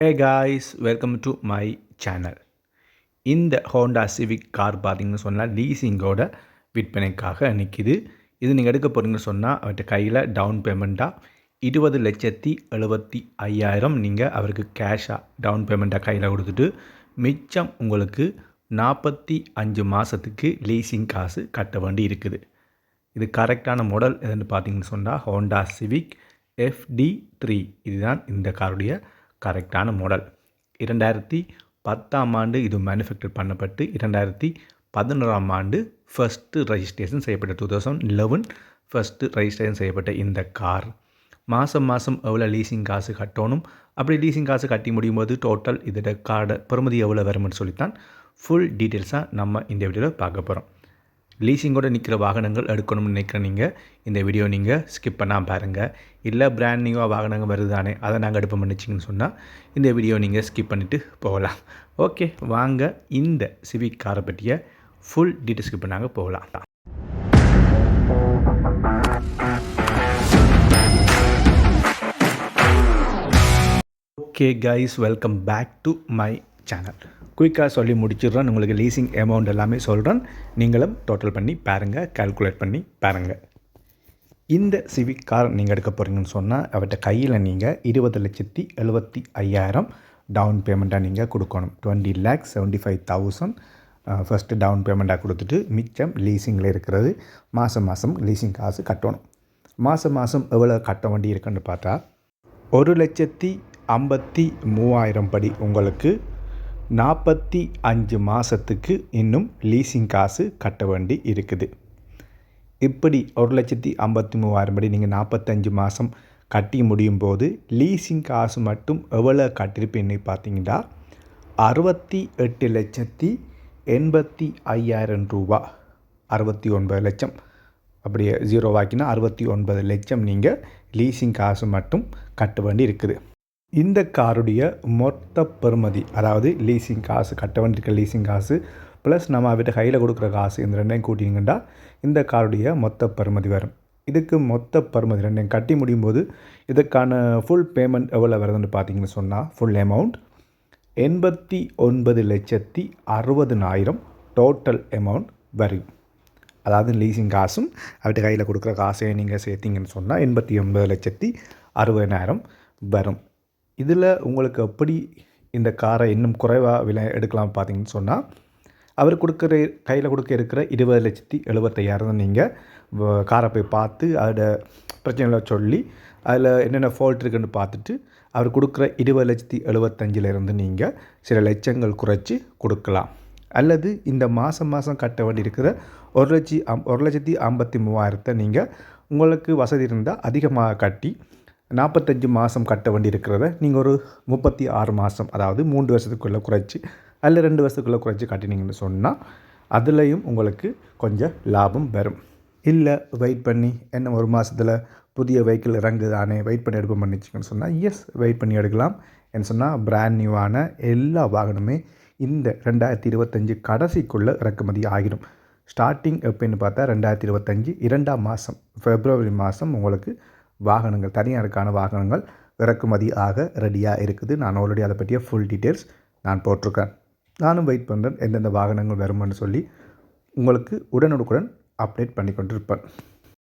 Hey guys welcome to my channel இந்த Honda Civic car பார்த்தீங்கன்னு சொன்னால் லீசிங்கோட விற்பனைக்காக நிற்கிது இது நீங்கள் எடுக்க போகிறீங்கன்னு சொன்னால் அவர்கிட்ட கையில் டவுன் பேமெண்ட்டாக இருபது லட்சத்தி எழுபத்தி ஐயாயிரம் நீங்கள் அவருக்கு கேஷாக டவுன் பேமெண்ட்டாக கையில் கொடுத்துட்டு மிச்சம் உங்களுக்கு நாற்பத்தி அஞ்சு மாதத்துக்கு லீசிங் காசு கட்ட வேண்டி இருக்குது. இது கரெக்டான மாடல் எதுன்னு பார்த்தீங்கன்னு சொன்னால் ஹோண்டா சிவிக் எஃப்டி த்ரீ இதுதான் இந்த காருடைய கரெக்டான மாடல் இரண்டாயிரத்தி பத்தாம் ஆண்டு இது மேனுஃபேக்சர் பண்ணப்பட்டு இரண்டாயிரத்தி பதினோராம் ஆண்டு ஃபஸ்ட்டு ரெஜிஸ்ட்ரேஷன் செய்யப்பட்ட two thousand eleven first registration செய்யப்பட்ட இந்த கார் மாதம் மாதம் எவ்வளோ லீசிங் காசு கட்டணும்? அப்படி லீசிங் காசு கட்டி முடியும் போது டோட்டல் இதோட கார்டை பெறுமதி எவ்வளோ வரும்னு சொல்லித்தான் ஃபுல் டீட்டெயில்ஸாக நம்ம இந்த வீடியோவில் பார்க்க போகிறோம் லீசிங்கோடு நிற்கிற வாகனங்கள் எடுக்கணும்னு நினைக்கிற நீங்கள் இந்த வீடியோ நீங்கள் ஸ்கிப் பண்ணால் பாருங்கள் இல்லை பிராண்ட் நியூவாக வாகனங்கள் வருதானே அதை நாங்கள் எடுப்போம் பண்ணிச்சிங்கன்னு சொன்னால் இந்த வீடியோ நீங்கள் ஸ்கிப் பண்ணிவிட்டு போகலாம். ஓகே வாங்க இந்த சிவிக் காரை பற்றிய ஃபுல் டீட்டெயில் ஸ்கிப் பண்ணாங்க போகலாம். Okay guys welcome back to my channel குயிக்காக சொல்லி முடிச்சிடுறேன். உங்களுக்கு லீசிங் அமௌண்ட் எல்லாமே சொல்கிறேன் நீங்களும் டோட்டல் பண்ணி பாருங்கள் கால்குலேட் பண்ணி பாருங்கள் இந்த சிவிக் கார் நீங்கள் எடுக்க போகிறீங்கன்னு சொன்னால் அவர்கிட்ட கையில் நீங்கள் இருபது லட்சத்தி எழுபத்தி ஐயாயிரம் டவுன் பேமெண்ட்டாக நீங்கள் கொடுக்கணும். Twenty lakhs seventy five thousand first down பேமெண்ட்டாக கொடுத்துட்டு மிச்சம் லீசிங்கில் இருக்கிறது மாதம் மாதம் லீசிங் காசு கட்டணும். மாதம் மாதம் எவ்வளோ கட்ட வேண்டி இருக்குன்னு பார்த்தா ஒரு லட்சத்தி ஐம்பத்தி மூவாயிரம் படி உங்களுக்கு நாற்பத்தி அஞ்சு மாதத்துக்கு இன்னும் லீசிங் காசு கட்ட வேண்டி இருக்குது. இப்படி ஒரு லட்சத்தி ஐம்பத்தி மூவாயிரம் படி நீங்கள் நாற்பத்தஞ்சு மாதம் கட்டி முடியும் போது லீசிங் காசு மட்டும் எவ்வளோ கட்டிருப்பீன்னு பார்த்தீங்கன்னா அறுபத்தி எட்டு லட்சத்தி எண்பத்தி ஐயாயிரம் ரூபா. அறுபத்தி ஒன்பது லட்சம். அப்படியே ஜீரோ வாக்கினா அறுபத்தி ஒன்பது லட்சம் நீங்கள் லீசிங் காசு மட்டும் கட்ட வேண்டி இருக்குது. இந்த காருடைய மொத்த பெறுமதி அதாவது லீசிங் காசு கட்ட வேண்டியிருக்க லீசிங் காசு ப்ளஸ் நம்ம அவர்கிட்ட கையில் கொடுக்குற காசு இந்த ரெண்டையும் கூட்டிங்கன்னா இந்த காருடைய மொத்த பெறுமதி வரும். இதுக்கு மொத்த பெறுமதி ரெண்டையும் கட்டி முடியும் போது இதுக்கான ஃபுல் பேமெண்ட் எவ்வளோ வருதுன்னு பார்த்தீங்கன்னு சொன்னால் ஃபுல் அமௌண்ட் எண்பத்தி ஒன்பது லட்சத்தி அறுபதுனாயிரம் டோட்டல் அமௌண்ட் வரும் அதாவது லீசிங் காசும் அவர்கிட்ட கையில் கொடுக்குற காசையும் நீங்கள் சேர்த்திங்கன்னு சொன்னால் எண்பத்தி ஒன்பது லட்சத்தி அறுபதினாயிரம் வரும். இதில் உங்களுக்கு எப்படி இந்த காரை இன்னும் குறைவாக விலை எடுக்கலாம் பார்த்தீங்கன்னு சொன்னால் அவர் கொடுக்குற கையில் கொடுக்க இருக்கிற இருபது லட்சத்தி எழுபத்தையாயிரம் நீங்கள் காரை போய் பார்த்து அதோட பிரச்சனைகளை சொல்லி அதில் என்னென்ன ஃபால்ட் இருக்குன்னு பார்த்துட்டு அவர் கொடுக்குற இருபது லட்சத்தி எழுபத்தஞ்சிலேருந்து நீங்கள் சில லட்சங்கள் குறைச்சி கொடுக்கலாம். அல்லது இந்த மாதம் மாதம் கட்ட வேண்டியிருக்கிற ஒரு லட்சி ஒரு லட்சத்தி ஐம்பத்தி மூவாயிரத்தை நீங்கள் உங்களுக்கு வசதி இருந்தால் அதிகமாக கட்டி நாற்பத்தஞ்சு மாதம் கட்ட வேண்டி இருக்கிறத நீங்கள் ஒரு முப்பத்தி ஆறு மாதம் அதாவது மூன்று வருஷத்துக்குள்ளே குறைச்சி அதில் ரெண்டு வருஷத்துக்குள்ளே குறைச்சி கட்டினீங்கன்னு சொன்னால் அதுலேயும் உங்களுக்கு கொஞ்சம் லாபம் வரும். இல்லை வெயிட் பண்ணி என்ன ஒரு மாதத்தில் புதிய வெஹிக்கிள் இறங்குதானே வெயிட் பண்ணி எடுப்போம் பண்ணிச்சிங்கன்னு சொன்னால் எஸ் வெயிட் பண்ணி எடுக்கலாம். என்ன சொன்னால் பிராண்ட் நியூவான எல்லா வாகனமே இந்த ரெண்டாயிரத்தி இருபத்தஞ்சி கடைசிக்குள்ளே இறக்குமதி ஆகிடும். ஸ்டார்டிங் எப்போன்னு பார்த்தா ரெண்டாயிரத்தி இருபத்தஞ்சி இரண்டாம் மாதம் ஃபெப்ரவரி மாதம் உங்களுக்கு வாகனங்கள் தனியாருக்கான வாகனங்கள் இறக்குமதி ஆக ரெடியாக இருக்குது. நான் ஆல்ரெடி அதை பற்றிய ஃபுல் டீட்டெயில்ஸ் நான் போட்டிருக்கேன். நானும் வெயிட் பண்ணுறேன் எந்தெந்த வாகனங்கள் வருமென்னு சொல்லி உங்களுக்கு உடனுக்குடன் அப்டேட் பண்ணி கொண்டிருப்பேன்.